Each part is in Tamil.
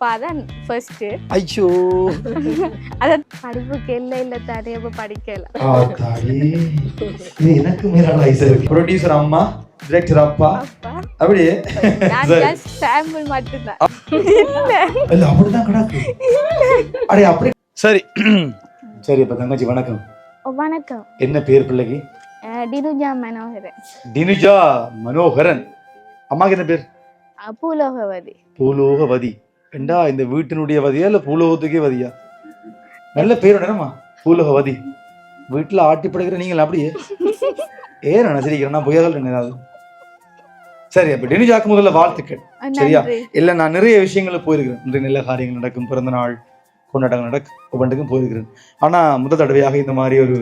அப்பா தான் ஃபர்ஸ்ட் ஐயோ. அத படிப்புக்கு இல்லை இல்லை தானே அப்ப படிக்கல. இது எனக்கு மீறான வயசு இருக்கு. ப்ரொடியூசர் அம்மா டிரெக்டர் அப்பா. அப்பா. அப்படியே. நான் சரி. ஜஸ்ட் சாம்பிள் மட்டும்தான். இல்ல. இல்ல. அப்படிதான் கிடக்கு. அடே அப்படி. சரி. சரி இப்ப தங்கச்சி வணக்கம். வணக்கம். என்ன பேர் பிள்ளைக்கு? டினுஜா மனோகரன். டினுஜா மனோகரன். அம்மாக்கு என்ன பேர்? பூலோகவதி. பூலோகவதி. ஏண்டா இந்த வீட்டினுடைய வதியா இல்ல பூலோகத்துக்கே வதியா? நல்ல பேர் என்னமா பூலோகவதி வீட்டுல ஆட்டி படுக்கிற நீங்கள் அப்படியே? ஏன் நான் சிரிக்கிறேன்? பொய்யா சொல்றேன் ஏதாவது? சரி அப்ப டெனிஜாக்கு முதல்ல வாழ்த்துக்கள். சரியா? இல்ல நான் நிறைய விஷயங்களுக்கு போயிருக்கிறேன். இன்று நல்ல காரியங்கள் நடக்கும். பிறந்த நாள் கொண்டாட்டங்கள் நடக்கும் ஒவ்வொன்றுக்கும் போயிருக்கிறேன். ஆனா முதல் தடவையாக இந்த மாதிரி ஒரு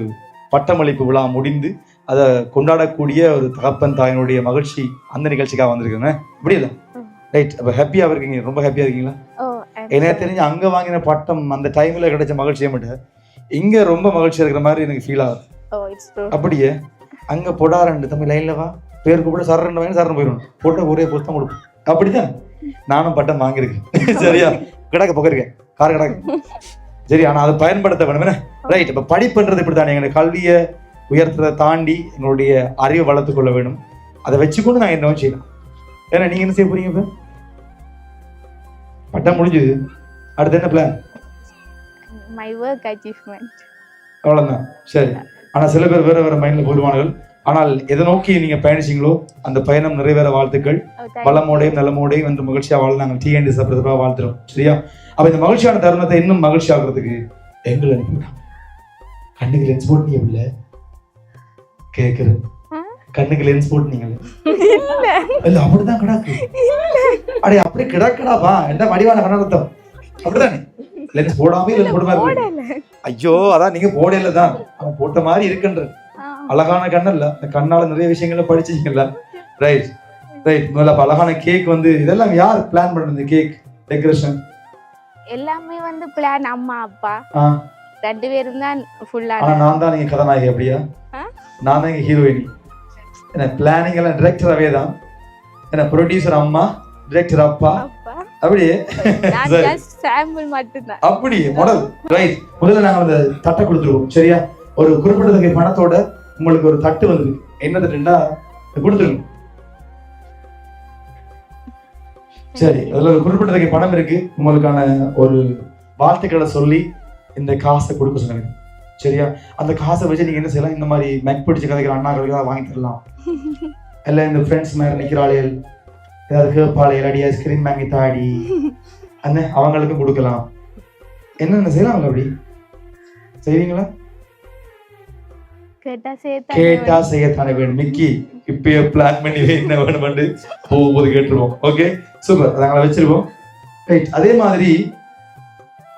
பட்டமளிப்பு விழா முடிந்து அதை கொண்டாடக்கூடிய ஒரு தகப்பன் தாயினுடைய மகிழ்ச்சி அந்த நிகழ்ச்சிக்காக வந்திருக்கிறேன். இப்படி இல்லை? ரைட் அப்ப ஹாப்பியா இருக்கீங்க? ரொம்ப ஹாப்பியா இருக்கீங்களா? எனக்கு தெரிஞ்சு அங்க வாங்கின பட்டம் அந்த டைம்ல கிடைச்ச மகிழ்ச்சியை மட்டும்? இங்க ரொம்ப மகிழ்ச்சியா இருக்கிற மாதிரி எனக்கு ஃபீல் ஆகுது. அப்படியே அங்க பொடா ரெண்டு தம்பி லைன்ல வா. பேர் கூப்பிட சர ரெண்டு வாங்கி சரண் போயிடும். போட்டோ ஒரே பொறுத்து தான் கொடுப்போம். அப்படிதான் நானும் பட்டம் வாங்கியிருக்கேன். சரியா? கிடக்க போயிருக்கேன் கார் கிடக்கு. சரி ஆனா அதை பயன்படுத்த வேணும். ரைட் இப்ப படிப்புன்றது இப்படிதான் எங்களுடைய கல்வியை உயர்த்துறதை தாண்டி எங்களுடைய அறிவை வளர்த்துக் கொள்ள வேணும். அதை வச்சுக்கொண்டு நான் என்ன செய்யலாம் ஏன்னா நீங்க என்ன செய்ய போறீங்க இப்ப? பட்டம் முடிஞ்சது அடுத்து என்ன பிளான் மை ஒர்க் அச்சீவ்மெண்ட் அவ்வளவுதான் சரி ஆனா சில பேர் வேற வேற மைண்ட்ல போயிடுவார்கள் ஆனால் எதை நோக்கி நீங்க பயணிச்சீங்களோ அந்த பயணம் நிறைவேற வாழ்த்துக்கள் வளமோடையும் நலமோடையும் வந்து மகிழ்ச்சியா வாழ நாங்கள் டிஎன்டி சப்ரதமாக வாழ்த்துறோம் சரியா அப்ப இந்த மகிழ்ச்சியான தருணத்தை இன்னும் மகிழ்ச்சி ஆகுறதுக்கு எங்களை அனுப்பிவிட்டான் கண்ணுக்கு லென்ஸ் போட்டு இல்ல கேக்குறேன் ஆ? கண்ணுக்கு லென்ஸ் போட்டுனீங்களே. இல்ல. இல்ல அப்படிதான் கிடக்கு. அடே அப்படி கிடக்கடாப்பா என்ன வடிவான கண்ணர்த்தம் அப்படிதானே? லென்ஸ் போடாம லென்ஸ் போட ஐயோ அதான் நீங்க போடல தான். அவன் போட்ட மாதிரி இருக்குன்ற. அழகான கண்ணல்ல அந்த கண்ணால நிறைய விஷயங்களை படிச்சீங்கல்ல ரைட் ரைட் முதல்ல அப்ப அழகான கேக் வந்து இதெல்லாம் யார் பிளான் பண்ணது கேக் டெக்கரேஷன் எல்லாமே வந்து பிளான் அம்மா அப்பா. ரெண்டு பேரும் தான் ஃபுல்லா நான் தான் நீங்க கதாநாயகி அப்படியா? நான் தான் இங்க ஹீரோயினி என்ன பிளானிங் எல்லாம் டிரெக்டராகவே தான். என்ன ப்ரொடியூசர் அம்மா டிரெக்டர் அப்பா. அப்பா. அப்படியே. நான் சரி. ஜஸ்ட் சாம்பிள் மட்டும்தான். அப்படி மாடல் ரைட் முதல்ல நாங்க அந்த தட்டை கொடுத்துருவோம் சரியா? ஒரு குறிப்பிட்ட தொகை பணத்தோட உங்களுக்கு ஒரு தட்டு வந்திருக்கு. என்ன தட்டுண்டா கொடுத்துருங்க. சரி அதுல ஒரு குறிப்பிட்ட தொகை பணம் இருக்கு. உங்களுக்கான ஒரு வாழ்த்துக்களை சொல்லி இந்த காசை கொடுக்க சொன்னாங்க சரியா? அந்த காசை வச்சு நீங்க என்ன செய்யலாம்? இந்த மாதிரி மெக் பிடிச்ச கதைகள் அண்ணாக்களுக்கு வாங்கி தரலாம். இல்ல இந்த ஃப்ரெண்ட்ஸ் மாதிரி நிக்கிறாளையல் ஏதாவது கேப்பாளையல் அடி ஐஸ்கிரீம் வாங்கி தாடி அண்ணே அவங்களுக்கும் கொடுக்கலாம். என்னென்ன செய்யலாம் அப்படி? செய்வீங்களா? கேட்டா கேட்டா செய்யத்தானே வேணும். மிக்கி இப்பயே பிளான் பண்ணி என்ன வேணும்னு போகும்போது கேட்டுருவோம். ஓகே சூப்பர் நாங்கள வச்சிருவோம். ரைட் அதே மாதிரி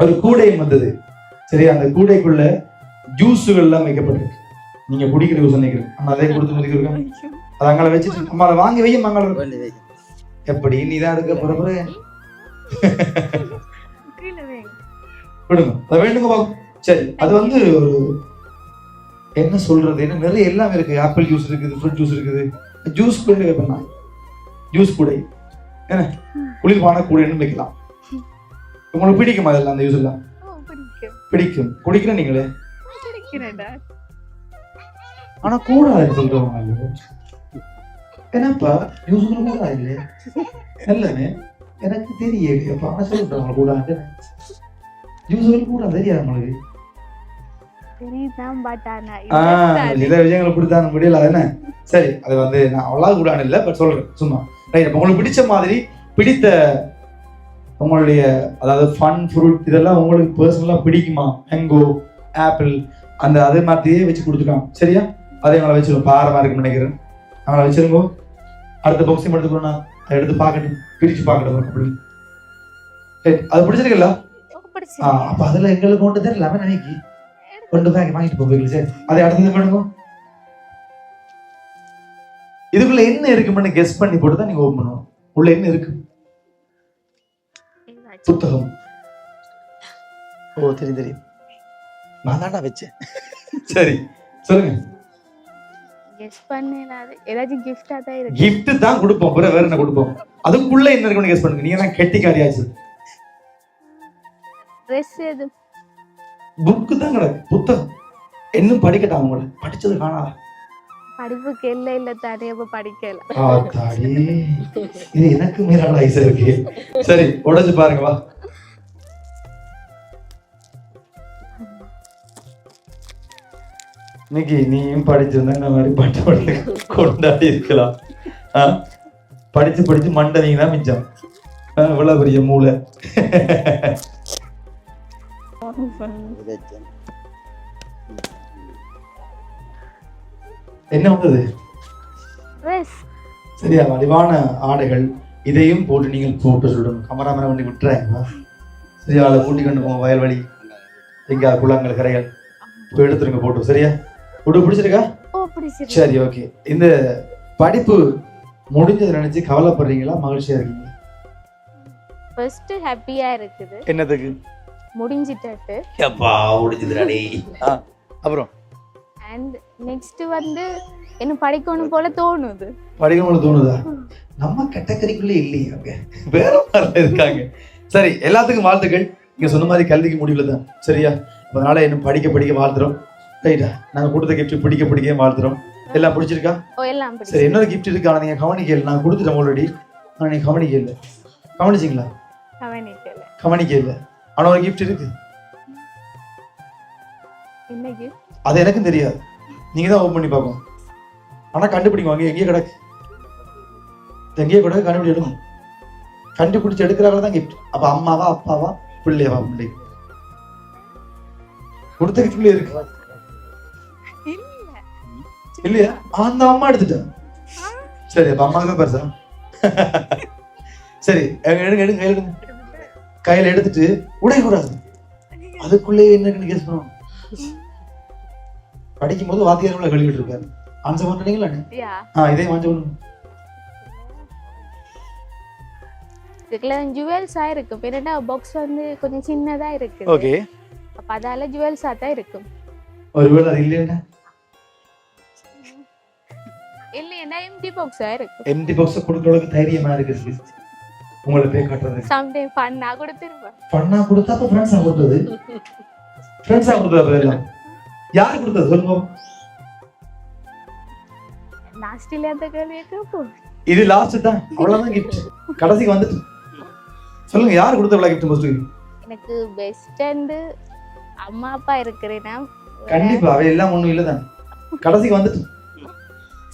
ஒரு கூடையும் வந்தது. சரி அந்த கூடைக்குள்ள ஜூஸுகள் எல்லாம் வைக்கப்பட்டிருக்கு. நீங்க குடிக்கிற ஜூஸ் நினைக்கிறேன். ஆனா அதே கொடுத்து முடிக்கிறோம் அதை அங்கே வச்சுட்டு அம்மா அதை வாங்கி வையும் அங்கே எப்படி? நீ தான் எடுக்க போற. விடுங்க அதை வேண்டுங்க பாப்போம் சரி அது வந்து ஒரு என்ன சொல்றது? என்ன நிறைய எல்லாம் இருக்கு. ஆப்பிள் ஜூஸ் இருக்குது ஃப்ரூட் ஜூஸ் இருக்குது. ஜூஸ் கூட வைப்பேன் ஜூஸ் கூடை. என்ன? குளிர்பான கூடைன்னு வைக்கலாம். உங்களுக்கு பிடிக்குமா அதெல்லாம் அந்த ஜூஸ் எல்லாம்? ஓ, பிடிக்கும். பிடிக்கும். குடிக்கிற நீங்களே. ஆனா கூடாது சொல்றவங்க என்னப்பா ஜூஸ் கூடாது இல்லையே? இல்லைன்னு எனக்கு தெரியல அப்ப ஆனா சொல்றவங்க கூடாது ஜூஸ் கூட தெரியாது உங்களுக்கு. சில விஷயங்கள் கொடுத்தா முடியல என்ன? சரி அது வந்து நான் அவ்வளோ கூடாது இல்லை பட் சொல்றேன் சும்மா. ரைட் உங்களுக்கு பிடிச்ச மாதிரி பிடித்த உங்களுடைய அதாவது ஃபன் ஃப்ரூட் இதெல்லாம் உங்களுக்கு பர்சனலாக பிடிக்குமா? மேங்கோ ஆப்பிள் அந்த அதே மாதிரியே வச்சு கொடுத்துருக்காங்க சரியா? அதே எங்களை வச்சிருக்கோம் பாரமாக இருக்குன்னு நினைக்கிறேன். அவங்கள வச்சிருங்கோ. அடுத்த பாக்ஸையும் எடுத்துக்கணும் அதை எடுத்து பார்க்கட்டும். பிரிச்சு பார்க்கட்டும் அப்படி. சரி அது பிடிச்சிருக்குல்ல? ஓ, பிடிச்சு. ஆ அப்போ அதில் எங்களுக்கு கொண்டு தான் லெமன் அன்னைக்கு கொண்டு போய் வாங்கிட்டு போவீங்க சரி. அதை அடுத்தது பண்ணுங்க? இதுக்குள்ள என்ன இருக்குன்னு கெஸ் பண்ணி போட்டு தான் நீங்க ஓபன் பண்ணணும் உள்ள என்ன இருக்கு. புத்தகம். ஓ தெரியும் தெரியும். நான் தாண்டா வச்சேன். சரி சொல்லுங்க. ஏதாச்சும் gift ஆ தான் இருக்கு. gift தான் கொடுப்போம். வேற என்ன கொடுப்போம்? அதுக்குள்ள என்ன இருக்குன்னு கெஸ் பண்ணுங்க. நீங்க தான் ட்ரெஸ் எது? தான் கிடக்கு புத்தகம். இன்னும் படிக்கட்டாம் உங்களை? படிச்சது காணாதா படிப்புக்கு இல்லை இல்லை தானே. அப்ப படிக்கல. ஆத்தாடி. இது எனக்கு மீறான ஐசா இருக்கு. சரி உடைச்சு பாருங்க வா. இன்னைக்கு நீயும் படிச்சிருந்தா இந்த மாதிரி பட்டு பட்டு கொண்டாடி இருக்கலாம். ஆ? படிச்சு படிச்சு மண்டை நீங்க தான் மிச்சம். ஆ, இவ்வளவு பெரிய மூளை. என்ன வந்தது? சரியா வடிவான ஆடைகள். இதையும் போட்டு நீங்கள் போட்டு சொல்லணும் கமராமரை வண்டி விட்டுறாங்களா சரியா அதை கூட்டி கொண்டு போங்க வயல்வெளி. எங்க குளங்கள் கரைகள். போய் எடுத்துருங்க போட்டு. சரியா? உடு பிடிச்சிருக்கா? ஓ பிடிச்சிருக்கு. சரி ஓகே இந்த படிப்பு முடிஞ்சதை நினைச்சு கவலைப்படுறீங்களா? மகிழ்ச்சியா இருக்கீங்களா? ஃபர்ஸ்ட் ஹாப்பியா இருக்குது. என்னதுக்கு? முடிஞ்சிட்டு எப்பா முடிஞ்சதுடாடி அப்புறம்? அண்ட் நெக்ஸ்ட் வந்து என்ன படிக்கணும் போல தோணுது. படிக்கணும்னு தோணுதா? நம்ம கேட்டகரிக்குள்ளே இல்லையே அவங்க வேற மாதிரி இருக்காங்க. சரி எல்லாத்துக்கும் வாழ்த்துக்கள். நீங்க சொன்ன மாதிரி கல்விக்கு முடியல தான். சரியா? அதனால இன்னும் படிக்க படிக்க வாழ்த்துறோம். ரைட்டா நாங்க கொடுத்த கிஃப்ட் பிடிக்க பிடிக்க வாழ்த்துறோம். எல்லாம் பிடிச்சிருக்கா? ஓ எல்லாம் சரி பிடிச்சிருக்கு இன்னொரு கிஃப்ட் இருக்கு. நீங்க கவனிக்கல. நான் கொடுத்துட்டேன் ஆல்ரெடி ஆனா நீங்க கவனிக்க இல்லை கவனிச்சிங்களா? கவனிக்கல. கவனிக்க இல்லை ஆனா ஒரு கிஃப்ட் இருக்கு. அது எனக்கும் தெரியாது. நீங்க தான் ஓப்பன் பண்ணி பார்க்கணும். ஆனா கண்டுபிடிங்க. அங்கே எங்கேயே கிடக்கு. எங்கேயே கிடக்கு கண்டுபிடி எடுக்கணும் கண்டுபிடிச்சு எடுக்கிறாங்க தான் கிஃப்ட் அப்ப அம்மாவா அப்பாவா பிள்ளையவா பிள்ளை? கொடுத்த கிஃப்ட்ல இருக்கு. இல்லையா? அந்த அம்மா எடுத்துட்டேன் சரி அப்ப அம்மாவுக்கு பெருசா? சரி எடுங்க எடுங்க கையில எடுங்க. கையில எடுத்துட்டு உடையக்கூடாது அதுக்குள்ளே என்ன கேஸ் பண்ணுவோம் படிக்கும்போது வாத்தியார் கழுவிட்டு இருக்காரு. ஆன்சர் பண்றீங்களா ஆ இதே வாங்க பண்ணுங்க இதுக்குள்ள ஜுவல்ஸா இருக்கு. பாக்ஸ் வந்து கொஞ்சம் சின்னதா இருக்கு ஓகே அப்ப அதால ஜுவல்ஸா தான் இருக்கும் ஒருவேளை அது இல்லைன்னா? இல்லையா எம்டி பாக்ஸா இருக்கும் எம்டி பாக்ஸ் கொடுக்கறதுக்கு தைரியமா இருக்குது உங்களை போய் காட்டுறது. சம்டைம் ஃபன்னா கொடுத்துருப்பேன் பண்ணா கொடுத்தா அப்ப ஃப்ரெண்ட்ஸா கொடுத்தது. ஃப்ரெண்ட்ஸா கொடுத்தது அப்ப எல்லாம். யார் கொடுத்தது சொல்லுங்க. லாஸ்ட்ல அந்த கேள்வியை கேட்போம் இது லாஸ்ட் தான். அவ்வளவுதான் கிஃப்ட் கடைசிக்கு வந்துட்டு. சொல்லுங்க யார் கொடுத்த கிஃப்ட் மோஸ்ட் எனக்கு பெஸ்ட் அண்ட் அம்மா அப்பா இருக்கிறேன்னா கண்டிப்பா அவை எல்லாம் ஒண்ணும் இல்லதான். கடைசிக்கு வந்துட்டு.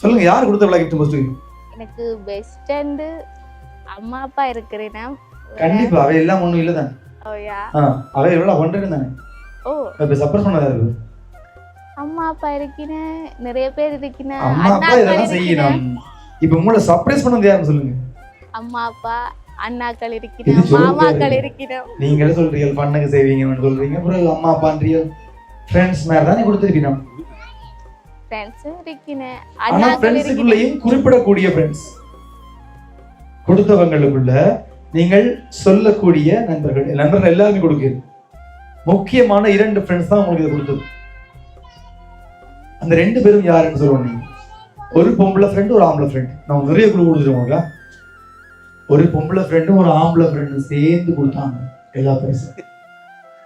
சொல்லுங்க யார் கொடுத்த கிஃப்ட் மோஸ்ட் எனக்கு பெஸ்ட் அண்ட் அம்மா அப்பா இருக்கிறேன்னா கண்டிப்பா அவை எல்லாம் ஒண்ணும் இல்லதான் ஓயா ஆ அவை எவ்வளவு ஒன்றரை தானே? ஓ. இப்ப சப்போர்ட் பண்ணதா இருக்கு அம்மா அப்பா இருக்கிறேன் நிறைய பேர் இருக்கிறேன் அம்மா அப்பா இதெல்லாம் செய்யணும். இப்ப உங்களை சர்ப்ரைஸ் பண்ணது யாருன்னு சொல்லுங்க. அம்மா அப்பா அண்ணாக்கள் இருக்கிறோம். மாமாக்கள் இருக்கிறோம் நீங்களே சொல்றீங்க பண்ணுங்க செய்வீங்கன்னு சொல்றீங்க. அப்புறம் அம்மா அப்பான்றிய? ஃப்ரெண்ட்ஸ் மாதிரி தானே கொடுத்துருக்கீங்க. ஃப்ரெண்ட்ஸும் இருக்கிறேன் ஆனா ஃப்ரெண்ட்ஸுக்குள்ளேயும் குறிப்பிடக்கூடிய ஃப்ரெண்ட்ஸ் கொடுத்தவங்களுக்குள்ள நீங்கள் சொல்லக்கூடிய நண்பர்கள் நண்பர்கள் எல்லாருமே கொடுக்குது முக்கியமான இரண்டு ஃப்ரெண்ட்ஸ் தான் உங்களுக்கு இதை கொடுத்தது. அந்த ரெண்டு பேரும் யாருன்னு சொல்லுவோம் நீங்க. ஒரு பொம்பளை ஃப்ரெண்டு ஒரு ஆம்பளை ஃப்ரெண்ட் நான் நிறைய குழு கொடுத்துருவோங்க ஒரு பொம்பளை ஃப்ரெண்டும் ஒரு ஆம்பளை ஃப்ரெண்டும் சேர்ந்து கொடுத்தாங்க. எல்லா பரிசும்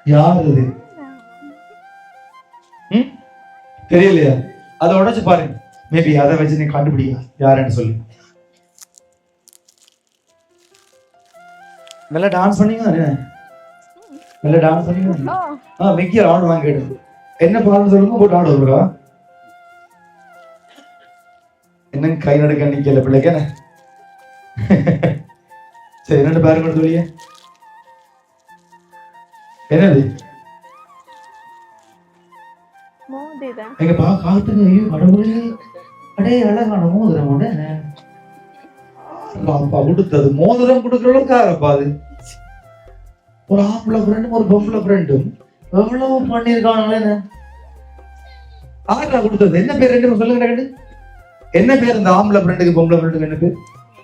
யார் அது? தெரியலையா? அதை உடைச்சு பாருங்க மேபி அதை வச்சு நீ கண்டுபிடிக்கலாம் யாருன்னு சொல்லி. நல்லா டான்ஸ் பண்ணீங்க நல்லா டான்ஸ் பண்ணீங்க ஆ. மிக்கி ஆடு வாங்க கேட்டு என்ன பாடல் சொல்லுங்க போட்டு ஆடு வருவா என்ன கை நடுக்க நிக்கல பிள்ளைக்கு என்ன சரி என்னன்னு பாருங்க சொல்லிய. என்னது? எங்க பா ஐயோ கடவுளே. அடே அழகான மோதிரம் அப்பா கொடுத்தது அது. ஒரு ஆம்பளை ஃப்ரெண்டும் ஒரு பொம்பளை ஃப்ரெண்டும் எவ்வளவு பண்ணியிருக்காங்களே கொடுத்தது. என்ன பேர் ரெண்டு சொல்லுங்க என்ன பேர் இந்த ஆம்பளை ஃப்ரெண்டுக்கு பொம்பளை ஃப்ரெண்டுக்கு என்ன பேர்?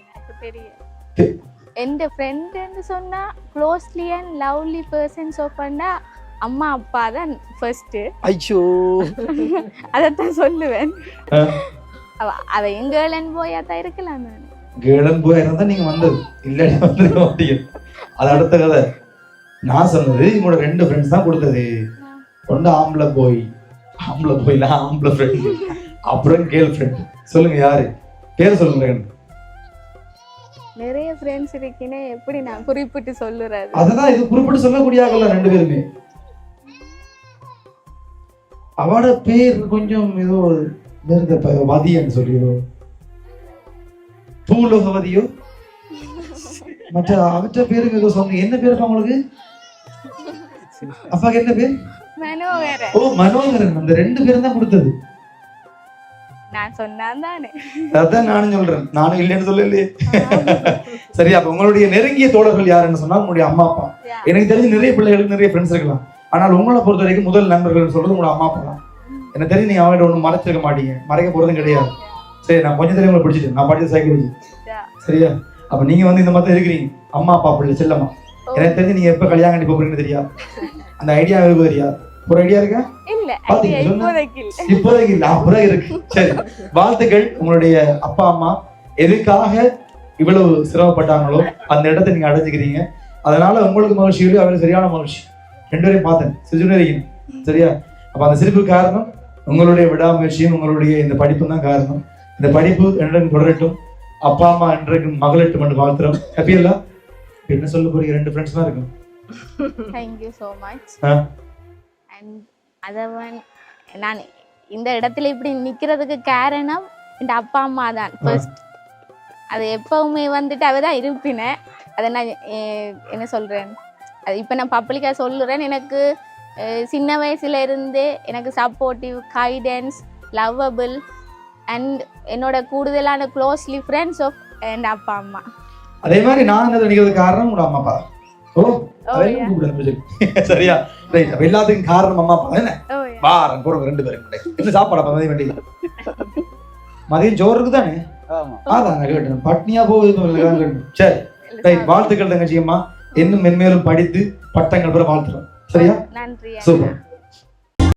எனக்கு தெரியும் தெ- என் ஃப்ரெண்டுன்னு சொன்னா closely and lovely person so பண்ணா அம்மா அப்பா தான் ஃபர்ஸ்ட் ஐயோ. அதைத்தான் சொல்லுவேன். அவ அவ எங்கேலன்னு போயா தான் இருக்கலாம் நான். கேளன் போய் இருந்தா நீங்க வந்தது. இல்லாட்டி வந்திருக்க மாட்டீங்க. அது அடுத்த கதை. நான் சொன்னது இவங்களோட ரெண்டு ஃப்ரெண்ட்ஸ் தான் கொடுத்தது. ஒன்று ஆம்பளை போய் ஆம்பளை போய்ல ஆம்பளை ஃப்ரெண்ட் அப்புறம் கேர்ள் ஃப்ரெண்ட் சொல்லுங்க யாரு? பேர் சொல்லுங்க. நிறைய ஃப்ரெண்ட்ஸ் இருக்கீனே எப்படி நான் குறிப்பிட்டு சொல்லுறது? அததான் இது குறிப்பிட்டு சொல்லக்கூடிய ஆகல ரெண்டு பேருமே. அவட பேர் கொஞ்சம் ஏதோ ப- வதியன்னு சொல்லி ஏதோ பூலோகவதியோ மற்ற அவற்ற பேருக்கு ஏதோ சொன்னீங்க. என்ன பேருப்பா உங்களுக்கு? அப்பாக்கு என்ன பேர்? ஓ மனோகரன். அந்த ரெண்டு பேரும் தான் கொடுத்தது. நான் சொன்னான் தானே. அதான் நானும் சொல்றேன். நானும் இல்லைன்னு சொல்லலையே. சரி அப்ப உங்களுடைய நெருங்கிய தோழர்கள் யாருன்னு சொன்னா உங்களுடைய அம்மா அப்பா. எனக்கு தெரிஞ்சு நிறைய பிள்ளைகளுக்கு நிறைய ஃப்ரெண்ட்ஸ் இருக்கலாம். ஆனால் உங்களை பொறுத்த வரைக்கும் முதல் நண்பர்கள் சொல்றது உங்களோட அம்மா அப்பா தான். எனக்கு தெரிஞ்சு நீங்க அவங்ககிட்ட ஒன்றும் மறைச்சிருக்க மாட்டீங்க. மறைக்க போறதும் கிடையாது. சரி நான் கொஞ்சம் தெரியும் உங்களை நான் படிச்ச சைக்காலஜி. சரியா? அப்ப நீங்க வந்து இந்த மாதிரி இருக்கிறீங்க. அம்மா அப்பா பிள்ளை செல்லம்மா. எனக்கு தெரிஞ்சு நீங்க எப்ப கல்யாணம் கட்டி போறீங்கன்னு தெரியாது அந்த ஐடியா இருக்கு தெரியாது ஒரு ஐடியா இருக்கா? இப்போதைக்கு இல்ல. அப்புறம் இருக்கு. சரி வாழ்த்துக்கள் உங்களுடைய அப்பா அம்மா. எதுக்காக இவ்வளவு சிரமப்பட்டாங்களோ அந்த இடத்தை நீங்க அடைஞ்சுக்கிறீங்க. அதனால உங்களுக்கு மகிழ்ச்சி இல்லை அவருக்கு சரியான மகிழ்ச்சி. ரெண்டு பேரையும் பார்த்தேன். இருக்கீங்க சரியா? அப்ப அந்த சிரிப்பு காரணம் உங்களுடைய விடாமுயற்சியும் உங்களுடைய இந்த படிப்பும் தான் காரணம். இந்த படிப்பு என்றைக்கும் தொடரட்டும். அப்பா அம்மா என்றைக்கும் மகளட்டும் என்று வாழ்த்துறோம். ஹாப்பி இல்ல என்ன சொல்ல போறீங்க? ரெண்டு ஃப்ரெண்ட்ஸ் தான் இருக்கும். Thank you so much. And அதவன் நான் இந்த இடத்துல இப்படி நிக்கிறதுக்கு காரணம் என் அப்பா அம்மா தான். ஃபர்ஸ்ட் அது எப்பவுமே வந்துட்டு அவ தான் இருப்பினேன். அதை நான் என்ன சொல்றேன்? அது இப்போ நான் பப்ளிக்காக சொல்லுறேன். எனக்கு சின்ன வயசுல இருந்தே எனக்கு சப்போர்ட்டிவ் கைடன்ஸ் லவ்வபிள் அண்ட் என்னோட கூடுதலான க்ளோஸ்லி ஃப்ரெண்ட்ஸ் ஆஃப் என் அப்பா அம்மா. அதே மாதிரி நான் இந்த நினைக்கிறதுக்கு காரணம்? உங்க அம்மா அப்பா. தான். ஓ Oh. சரியா? ரைட் அப்ப எல்லாத்துக்கும் காரணம் அம்மா அப்பா என்ன? Yeah. வாரம் போறவங்க ரெண்டு பேரும் கூட. என்ன சாப்பாடு அப்ப மதியம் வேண்டியது மதியம் சோறு இருக்குதானே? ஆமா. அதான் கேட்டேன். பட்னியா போகுது. சரி. ரைட் வாழ்த்துக்கள் தங்கச்சியம்மா இன்னும் மென்மேலும் படித்து பட்டங்கள் பெற வாழ்த்துறோம் சரியா நன்றி சூப்பர்